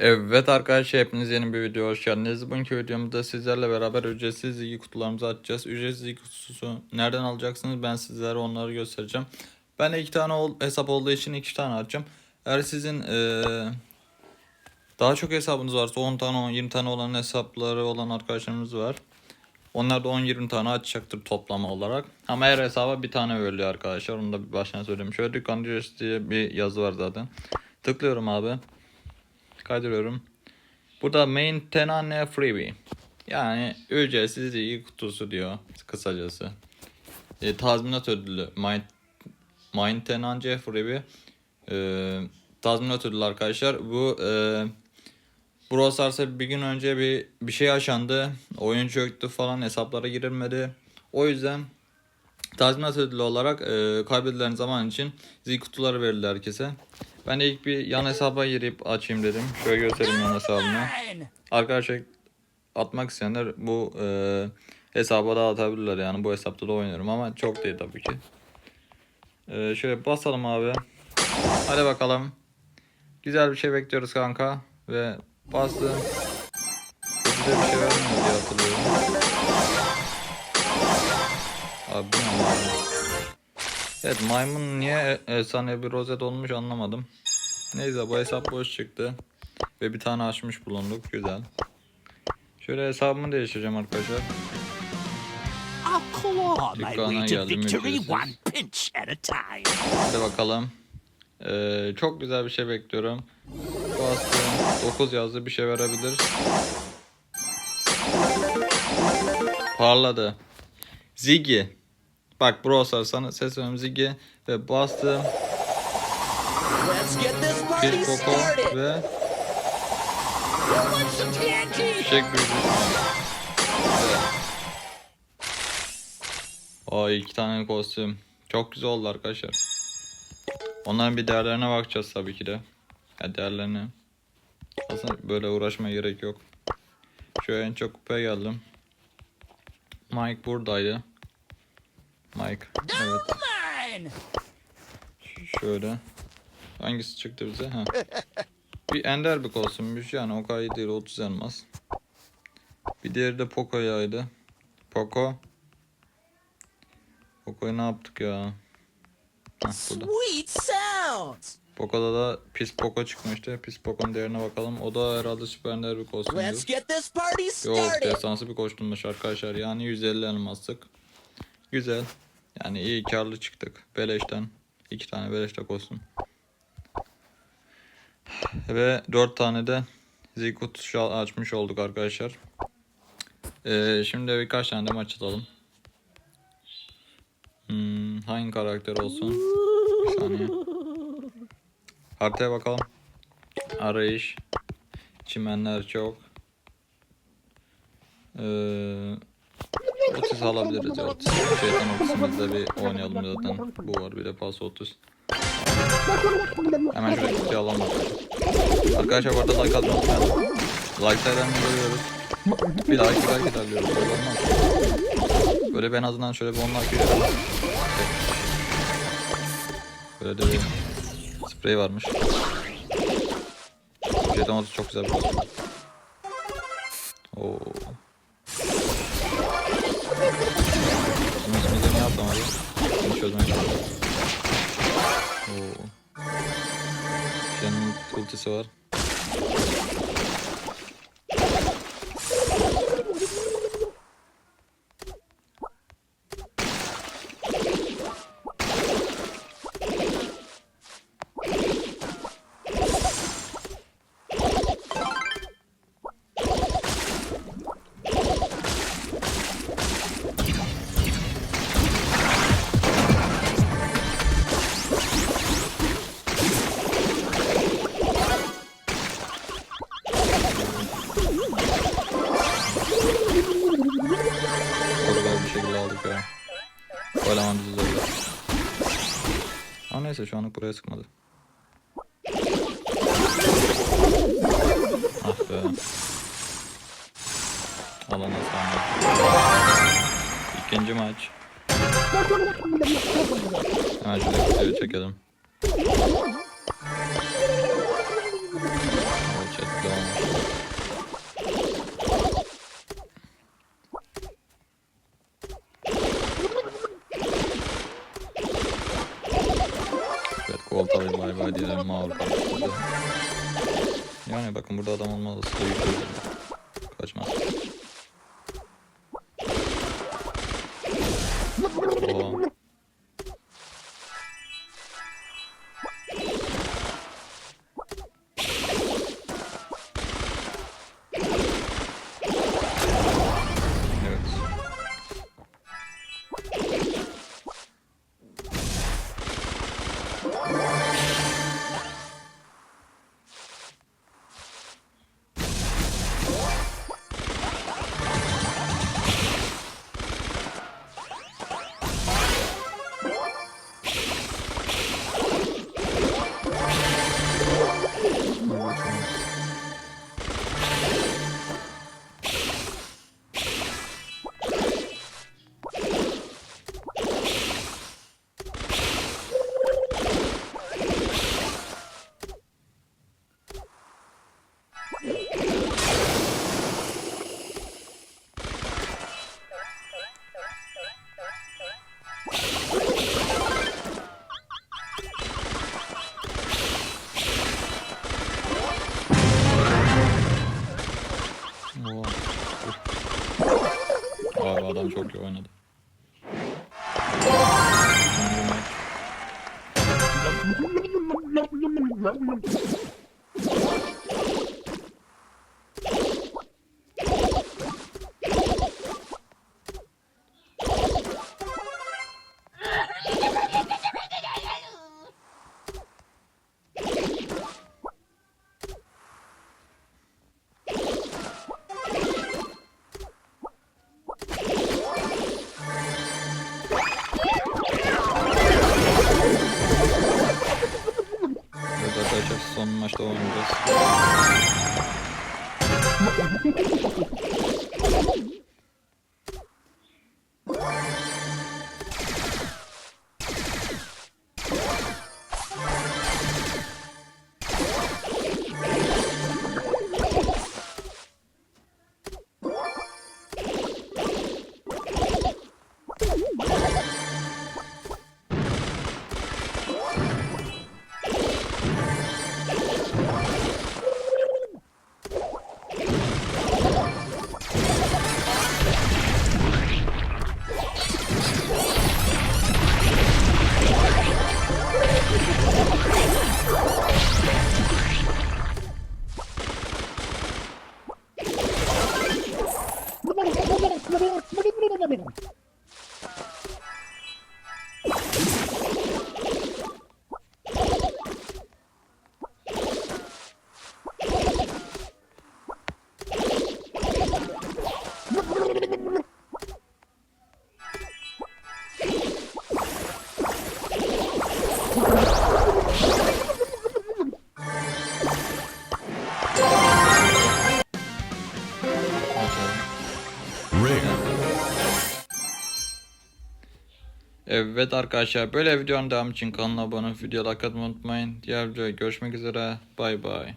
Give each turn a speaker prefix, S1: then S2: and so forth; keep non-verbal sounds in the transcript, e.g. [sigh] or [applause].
S1: Evet arkadaşlar hepiniz yeni bir video hoş geldiniz. Bugünkü videomuzda sizlerle beraber ücretsiz ilgi kutularımızı açacağız. Ücretsiz ilgi kutusu nereden alacaksınız ben sizlere onları göstereceğim. Ben iki tane ol- hesap olduğu için iki tane açacağım. Eğer sizin eee, daha çok hesabınız varsa 10 tane 10, 20 tane olan hesapları olan arkadaşlarımız var. Onlar da 10-20 tane açacaktır toplama olarak. Ama her hesaba bir tane veriliyor arkadaşlar. Onu da bir baştan söyleyeyim. Şöyle dükkan ücreti diye bir yazı var zaten. Tıklıyorum abi kaydırıyorum. Burada maintenance freebie. Yani ücretsiz ilgi kutusu diyor kısacası. E, tazminat ödülü. Main- Maintenance freebie. E, tazminat ödülü arkadaşlar. Bu e, Brawl Stars'a bir gün önce bir bir şey yaşandı. Oyun çöktü falan hesaplara girilmedi. O yüzden tazminat ödülü olarak e, kaybedilen zaman için zil kutuları verildi herkese. Ben de ilk bir yan hesaba girip açayım dedim. Şöyle göstereyim yan hesabımı. Arkadaşlar atmak isteyenler bu e, hesaba da atabilirler yani bu hesapta da oynarım ama çok değil tabii ki. E, şöyle basalım abi. Hadi bakalım. Güzel bir şey bekliyoruz kanka ve bastım. Güzel bir şey vermiyor diye hatırlıyorum. Abi bu? Evet maymun niye efsane bir rozet olmuş anlamadım. Neyse bu hesap boş çıktı. Ve bir tane açmış bulunduk. Güzel. Şöyle hesabımı değiştireceğim arkadaşlar. Dükkana geldim, ücretsiz. Hadi bakalım. Ee, çok güzel bir şey bekliyorum. Bastım. 9 yazdı bir şey verebilir. Parladı. Ziggy. Bak Brosar sana sesleniyorum Ziggy. Ve bastım. Bir Koko ve? Fişek büyücüsü. O iki tane kostüm. Çok güzel oldu arkadaşlar. Onların bir değerlerine bakacağız tabii ki de. Ya değerlerine. Aslında böyle uğraşmaya gerek yok. Şöyle en çok kupaya geldim. Mike buradaydı. Mike. Evet. Şöyle. Hangisi çıktı bize? Ha. Bir ender bir kostümmüş yani o kadar iyi değil 30 elmas. Bir diğeri de Poco'yaydı. Poco. Poco'yu ne yaptık ya? Burada.
S2: Sweet sounds.
S1: Poco'da da pis Poco çıkmıştı. Pis Poco'nun değerine bakalım. O da herhalde süper ender bir
S2: Let's
S1: kostümdür.
S2: get this party
S1: Yok
S2: started.
S1: destansı bir kostümmüş arkadaşlar. Yani 150 elmaslık. Güzel. Yani iyi karlı çıktık. Beleşten. iki tane beleşte kostüm. Ve dört tane de Zikut açmış olduk arkadaşlar. Ee, şimdi birkaç tane de maç atalım. Hmm, hangi karakter olsun? Bir saniye. Haritaya bakalım. Arayış. Çimenler çok. Ee, Otis alabiliriz ya. Otis. Şeytan Otis'imizde bir oynayalım zaten. Bu var bir de pas 30. Hemen şöyle kutuyu alalım. Arkadaşlar bu arada like atmayı unutmayalım. Like sayılarını görüyoruz. Bir like like ilerliyoruz. Böyle olmaz. Böyle ben en azından şöyle bir 10 like görüyorum. Böyle de bir sprey varmış. Şeytan Otis çok güzel bir. Oo. coisa mais rápida. Oh. Já não oculta essa hora. Ama neyse şu anlık buraya sıkmadı. Ah be. Alana. İkinci maç. Hemen şöyle videoyu çekelim. Evet, chat devam Evet Bay diyelim Mağur karşıladı. Yani bakın burada adam yüklüyor. Kaçmaz. Adam çok iyi oynadı. [laughs] maçta oynayacağız. Evet arkadaşlar böyle videonun devamı için kanala abone olup video like atmayı unutmayın. Diğer videoya görüşmek üzere. Bay bay.